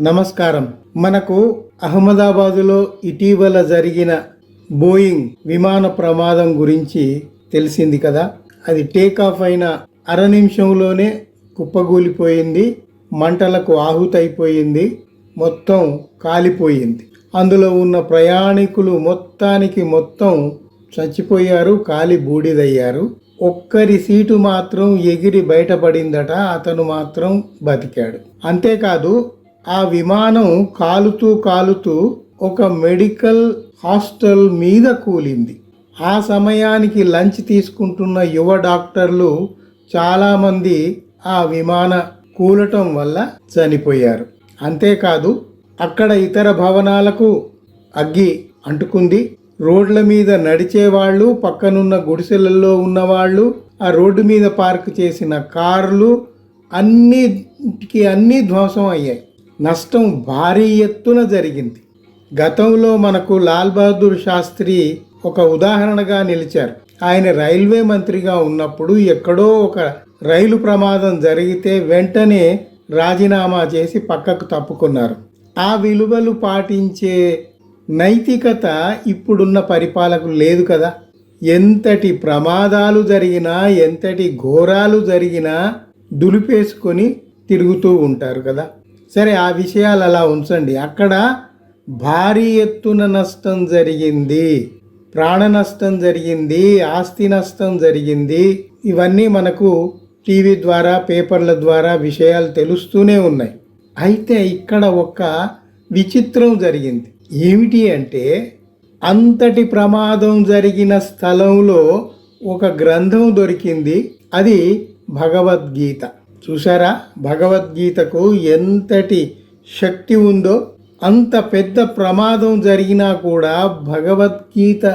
నమస్కారం. మనకు అహ్మదాబాదులో ఇటీవల జరిగిన బోయింగ్ విమాన ప్రమాదం గురించి తెలిసింది కదా? అది టేకాఫ్ అయిన అర నిమిషంలోనే కుప్పగూలిపోయింది మంటలకు ఆహుతైపోయింది మొత్తం కాలిపోయింది. అందులో ఉన్న ప్రయాణికులు మొత్తానికి మొత్తం చచ్చిపోయారు కాలి బూడిదయ్యారు. ఒక్కరి సీటు మాత్రం ఎగిరి బయటపడిందట అతను మాత్రం బతికాడు. అంతేకాదు ఆ విమానం కాలుతూ కాలుతూ ఒక మెడికల్ హాస్టల్ మీద కూలింది. ఆ సమయానికి లంచ్ తీసుకుంటున్న యువ డాక్టర్లు చాలామంది ఆ విమాన కూలటం వల్ల చనిపోయారు. అంతేకాదు అక్కడ ఇతర భవనాలకు అగ్గి అంటుకుంది. రోడ్ల మీద నడిచేవాళ్ళు పక్కనున్న గుడిసెలలో ఉన్నవాళ్ళు ఆ రోడ్డు మీద పార్క్ చేసిన కార్లు అన్నిటికి అన్నీ ధ్వంసం అయ్యాయి. నష్టం భారీ ఎత్తున జరిగింది. గతంలో మనకు లాల్ బహదూర్ శాస్త్రి ఒక ఉదాహరణగా నిలిచారు. ఆయన రైల్వే మంత్రిగా ఉన్నప్పుడు ఎక్కడో ఒక రైలు ప్రమాదం జరిగితే వెంటనే రాజీనామా చేసి పక్కకు తప్పుకున్నారు. ఆ విలువలు పాటించే నైతికత ఇప్పుడున్న పరిపాలకులు లేదు కదా. ఎంతటి ప్రమాదాలు జరిగినా ఎంతటి ఘోరాలు జరిగినా దులిపేసుకొని తిరుగుతూ ఉంటారు కదా. సరే ఆ విషయాలు అలా ఉంచండి. అక్కడ భారీ ఎత్తున నష్టం జరిగింది ప్రాణ నష్టం జరిగింది ఆస్తి నష్టం జరిగింది. ఇవన్నీ మనకు టీవీ ద్వారా పేపర్ల ద్వారా విషయాలు తెలుస్తూనే ఉన్నాయి. అయితే ఇక్కడ ఒక విచిత్రం జరిగింది. ఏమిటి అంటే అంతటి ప్రమాదం జరిగిన స్థలంలో ఒక గ్రంథం దొరికింది. అది భగవద్గీత. చూసారా భగవద్గీతకు ఎంతటి శక్తి ఉందో అంత పెద్ద ప్రమాదం జరిగినా కూడా భగవద్గీత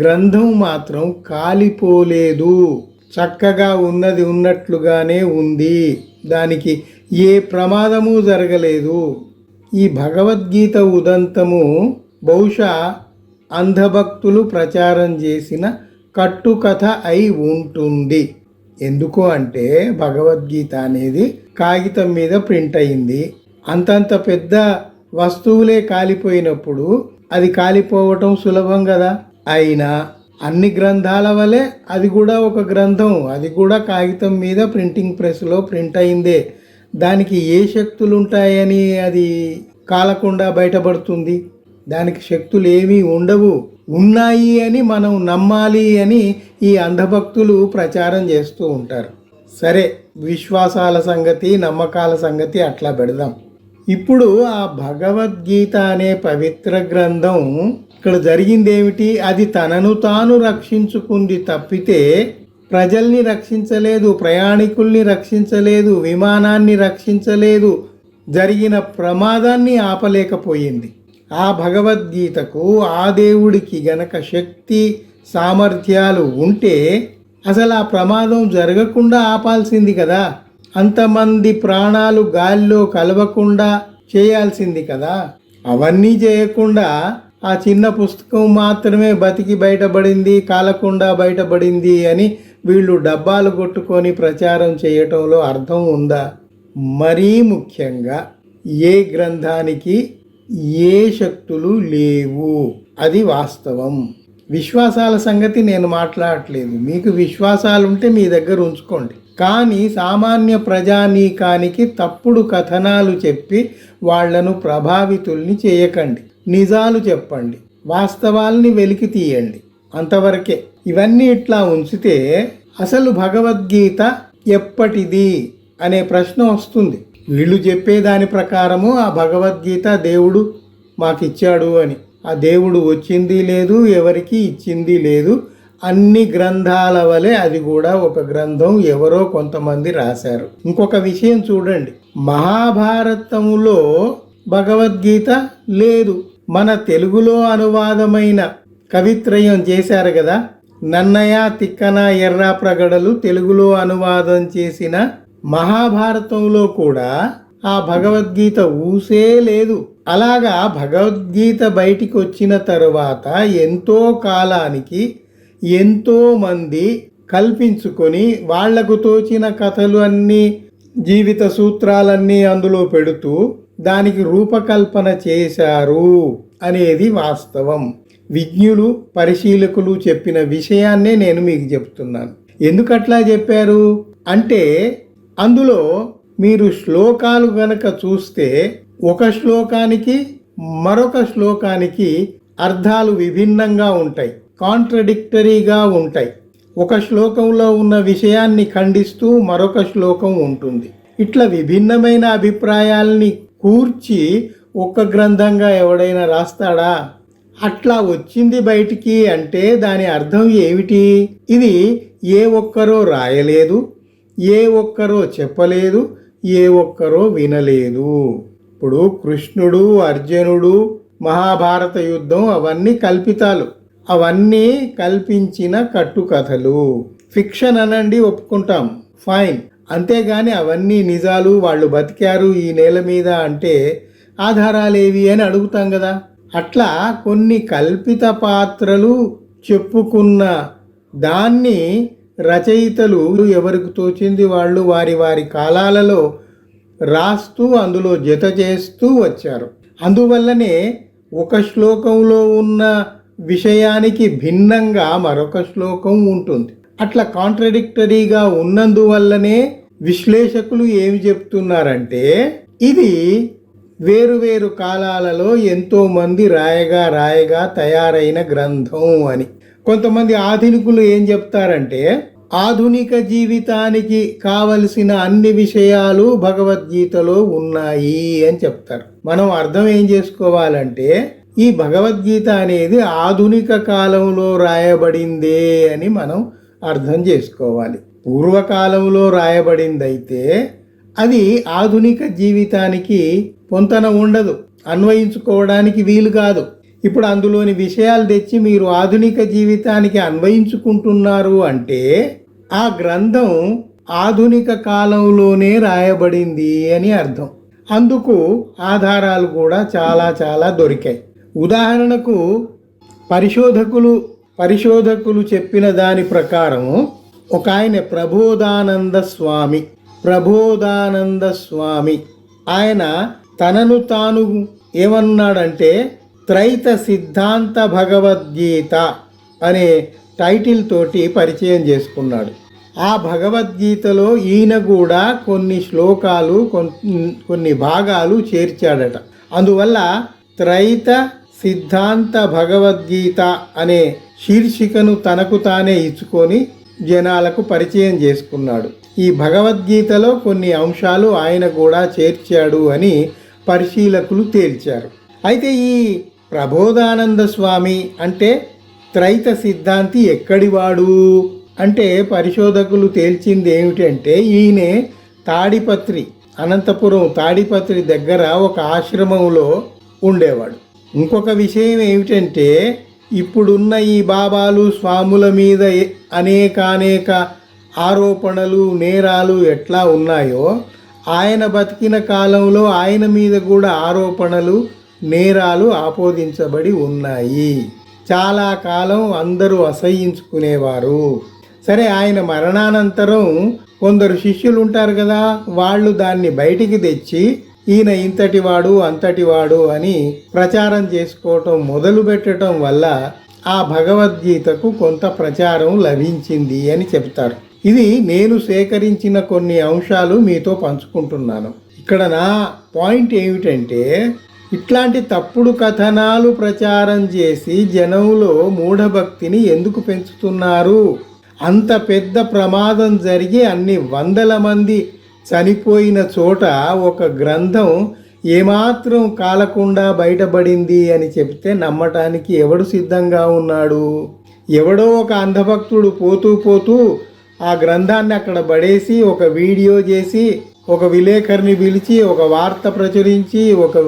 గ్రంథం మాత్రం కాలిపోలేదు. చక్కగా ఉన్నది ఉన్నట్లుగానే ఉంది. దానికి ఏ ప్రమాదము జరగలేదు. ఈ భగవద్గీత ఉదంతము బహుశా అంధభక్తులు ప్రచారం చేసిన కట్టుకథ అయి ఉంటుంది. ఎందుకు అంటే భగవద్గీత అనేది కాగితం మీద ప్రింట్ అయింది. అంతంత పెద్ద వస్తువులే కాలిపోయినప్పుడు అది కాలిపోవటం సులభం కదా? అయినా అన్ని గ్రంథాల వలె అది కూడా ఒక గ్రంథం. అది కూడా కాగితం మీద ప్రింటింగ్ ప్రెస్లో ప్రింట్ అయిందే. దానికి ఏ శక్తులు ఉంటాయని అది కాలకుండా బయటపడుతుంది? దానికి శక్తులు ఏమీ ఉండవు. ఉన్నాయి అని మనం నమ్మాలి అని ఈ అంధభక్తులు ప్రచారం చేస్తూ ఉంటారు. సరే విశ్వాసాల సంగతి నమ్మకాల సంగతి అట్లా పెడదాం. ఇప్పుడు ఆ భగవద్గీత అనే పవిత్ర గ్రంథం ఇక్కడ జరిగిందేమిటి? అది తనను తాను రక్షించుకుంది తప్పితే ప్రజల్ని రక్షించలేదు ప్రయాణికుల్ని రక్షించలేదు విమానాన్ని రక్షించలేదు. జరిగిన ప్రమాదాన్ని ఆపలేకపోయింది. ఆ భగవద్గీతకు ఆ దేవుడికి గనక శక్తి సామర్థ్యాలు ఉంటే అసలు ఆ ప్రమాదం జరగకుండా ఆపాల్సింది కదా. అంతమంది ప్రాణాలు గాలిలో కలవకుండా చేయాల్సింది కదా. అవన్నీ చేయకుండా ఆ చిన్న పుస్తకం మాత్రమే బతికి బయటపడింది కాలకుండా బయటపడింది అని వీళ్ళు డబ్బాలు కొట్టుకొని ప్రచారం చేయటంలో అర్థం ఉందా? మరీ ముఖ్యంగా ఏ గ్రంథానికి ఏ శక్తులు లేవు. అది వాస్తవం. విశ్వాసాల సంగతి నేను మాట్లాడట్లేదు. మీకు విశ్వాసాలు ఉంటే మీ దగ్గర ఉంచుకోండి. కానీ సామాన్య ప్రజానీకానికి తప్పుడు కథనాలు చెప్పి వాళ్ళను ప్రభావితుల్ని చేయకండి. నిజాలు చెప్పండి. వాస్తవాల్ని వెలికి తీయండి. అంతవరకే. ఇవన్నీ ఇట్లా ఉంచితే అసలు భగవద్గీత ఎప్పటిది? అనే ప్రశ్న వస్తుంది. వీళ్ళు చెప్పేదాని ప్రకారము ఆ భగవద్గీత దేవుడు మాకిచ్చాడు అని. ఆ దేవుడు వచ్చింది లేదు ఎవరికి ఇచ్చింది లేదు అన్ని గ్రంథాల వలె అది కూడా ఒక గ్రంథం ఎవరో కొంతమంది రాశారు. ఇంకొక విషయం చూడండి. మహాభారతములో భగవద్గీత లేదు. మన తెలుగులో అనువాదమైన కవిత్రయం చేశారు కదా. నన్నయ తిక్కన ఎర్ర ప్రగడలు తెలుగులో అనువాదం చేసిన మహాభారతంలో కూడా ఆ భగవద్గీత ఊసే లేదు. అలాగా భగవద్గీత బయటికి వచ్చిన తరువాత ఎంతో కాలానికి ఎంతోమంది కల్పించుకొని వాళ్ళకు తోచిన కథలు అన్నీ జీవిత సూత్రాలన్నీ అందులో పెడుతూ దానికి రూపకల్పన చేశారు అనేది వాస్తవం. విజ్ఞులు పరిశీలకులు చెప్పిన విషయాన్నే నేను మీకు చెప్తున్నాను. ఎందుకట్లా చెప్పారు? అంటే అందులో మీరు శ్లోకాలు గనక చూస్తే ఒక శ్లోకానికి మరొక శ్లోకానికి అర్థాలు విభిన్నంగా ఉంటాయి కాంట్రడిక్టరీగా ఉంటాయి. ఒక శ్లోకంలో ఉన్న విషయాన్ని ఖండిస్తూ మరొక శ్లోకం ఉంటుంది. ఇట్లా విభిన్నమైన అభిప్రాయాల్ని కూర్చి ఒక్క గ్రంథంగా ఎవడైనా రాస్తాడా? అట్లా వచ్చింది బయటికి అంటే దాని అర్థం ఏమిటి? ఇది ఏ ఒక్కరో రాయలేదు ఏ ఒక్కరో చెప్పలేదు ఏ ఒక్కరో వినలేదు. ఇప్పుడు కృష్ణుడు అర్జునుడు మహాభారత యుద్ధం అవన్నీ కల్పితాలు. అవన్నీ కల్పించిన కట్టుకథలు. ఫిక్షన్ అనండి ఒప్పుకుంటాం. ఫైన్. అంతేగాని అవన్నీ నిజాలు వాళ్ళు బతికారు ఈ నేల మీద అంటే ఆధారాలేవి అని అడుగుతాం కదా. అట్లా కొన్ని కల్పిత పాత్రలు చెప్పుకున్న దాన్ని రచయితలు ఎవరికి తోచింది వాళ్ళు వారి వారి కాలాలలో రాస్తూ అందులో జత చేస్తూ వచ్చారు. అందువల్లనే ఒక శ్లోకంలో ఉన్న విషయానికి భిన్నంగా మరొక శ్లోకం ఉంటుంది. అట్లా కాంట్రడిక్టరీగా ఉన్నందువల్లనే విశ్లేషకులు ఏమి చెప్తున్నారంటే ఇది వేరువేరు కాలాలలో ఎంతోమంది రాయగా రాయగా తయారైన గ్రంథం అని. కొంతమంది ఆధునికులు ఏం చెప్తారంటే ఆధునిక జీవితానికి కావలసిన అన్ని విషయాలు భగవద్గీతలో ఉన్నాయి అని చెప్తారు. మనం అర్థం ఏం చేసుకోవాలంటే ఈ భగవద్గీత అనేది ఆధునిక కాలంలో రాయబడిందే అని మనం అర్థం చేసుకోవాలి. పూర్వకాలంలో రాయబడిందైతే అది ఆధునిక జీవితానికి పొంతన ఉండదు. అన్వయించుకోవడానికి వీలు కాదు. ఇప్పుడు అందులోని విషయాలు తెచ్చి మీరు ఆధునిక జీవితానికి అన్వయించుకుంటున్నారు అంటే ఆ గ్రంథం ఆధునిక కాలంలోనే రాయబడింది అని అర్థం. అందుకు ఆధారాలు కూడా చాలా చాలా దొరికాయి. ఉదాహరణకు పరిశోధకులు పరిశోధకులు చెప్పిన దాని ప్రకారం ఒక ఆయన ప్రబోధానంద స్వామి ప్రబోధానంద స్వామి. ఆయన తనను తాను ఏమన్నాడంటే త్రైత సిద్ధాంత భగవద్గీత అనే టైటిల్ తోటి పరిచయం చేసుకున్నాడు. ఆ భగవద్గీతలో ఈయన కూడా కొన్ని శ్లోకాలు కొన్ని భాగాలు చేర్చాడట. అందువల్ల త్రైత సిద్ధాంత భగవద్గీత అనే శీర్షికను తనకు తానే ఇచ్చుకొని జనాలకు పరిచయం చేసుకున్నాడు. ఈ భగవద్గీతలో కొన్ని అంశాలు ఆయన కూడా చేర్చాడు అని పరిశీలకులు తేల్చారు. అయితే ఈ ప్రబోధానంద స్వామి అంటే త్రైత సిద్ధాంతి ఎక్కడివాడు? అంటే పరిశోధకులు తేల్చింది ఏమిటంటే ఈయనే తాడిపత్రి అనంతపురం తాడిపత్రి దగ్గర ఒక ఆశ్రమంలో ఉండేవాడు. ఇంకొక విషయం ఏమిటంటే ఇప్పుడున్న ఈ బాబాలు స్వాముల మీద అనేకానేక ఆరోపణలు నేరాలు ఎట్లా ఉన్నాయో ఆయన బతికిన కాలంలో ఆయన మీద కూడా ఆరోపణలు నేరాలు ఆపోదించబడి ఉన్నాయి. చాలా కాలం అందరూ అసహ్యించుకునేవారు సరే ఆయన మరణానంతరం కొందరు శిష్యులు ఉంటారు కదా వాళ్ళు దాన్ని బయటికి తెచ్చి ఈయన ఇంతటివాడు అంతటివాడు అని ప్రచారం చేసుకోవటం మొదలు పెట్టడం వల్ల ఆ భగవద్గీతకు కొంత ప్రచారం లభించింది అని చెప్తారు ఇది నేను సేకరించిన కొన్ని అంశాలు మీతో పంచుకుంటున్నాను. ఇక్కడ నా పాయింట్ ఏమిటంటే ఇట్లాంటి తప్పుడు కథనాలు ప్రచారం చేసి జనంలో మూఢభక్తిని ఎందుకు పెంచుతున్నారు? అంత పెద్ద ప్రమాదం జరిగి అన్ని వందల మంది చనిపోయిన చోట ఒక గ్రంథం ఏమాత్రం కాలకుండా బయటపడింది అని చెప్తే నమ్మటానికి ఎవడు సిద్ధంగా ఉన్నాడు? ఎవడో ఒక అంధభక్తుడు పోతూ పోతూ ఆ గ్రంథాన్ని అక్కడ పడేసి ఒక వీడియో చేసి ఒక విలేకరిని పిలిచి ఒక వార్త ప్రచురించి ఒక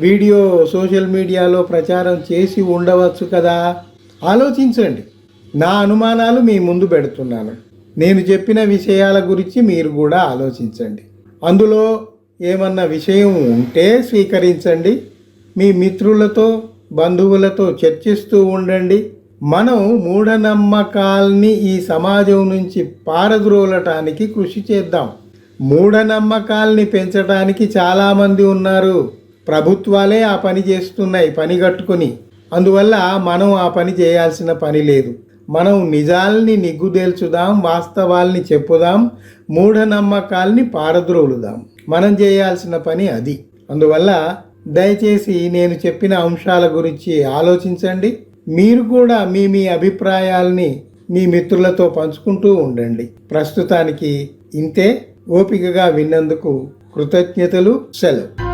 వీడియో సోషల్ మీడియాలో ప్రచారం చేసి ఉండవచ్చు కదా? ఆలోచించండి. నా అనుమానాలు మీ ముందు పెడుతున్నాను. నేను చెప్పిన విషయాల గురించి మీరు కూడా ఆలోచించండి. అందులో ఏమన్నా విషయం ఉంటే స్వీకరించండి. మీ మిత్రులతో బంధువులతో చర్చిస్తూ ఉండండి. మనం మూఢనమ్మకాల్ని ఈ సమాజం నుంచి పారద్రోలటానికి కృషి చేద్దాం. మూఢనమ్మకాల్ని పెంచడానికి చాలామంది ఉన్నారు. ప్రభుత్వాలే ఆ పని చేస్తున్నాయి పని కట్టుకొని. అందువల్ల మనం ఆ పని చేయాల్సిన పని లేదు. మనం నిజాల్ని నిగ్గుదేల్చుదాం వాస్తవాల్ని చెప్పుదాం మూఢనమ్మకాల్ని పారద్రోలుదాం. మనం చేయాల్సిన పని అది. అందువల్ల దయచేసి నేను చెప్పిన అంశాల గురించి ఆలోచించండి. మీరు కూడా మీ మీ అభిప్రాయాల్ని మీ మిత్రులతో పంచుకుంటూ ఉండండి. ప్రస్తుతానికి ఇంతే. ఓపికగా విన్నందుకు కృతజ్ఞతలు సెలవు.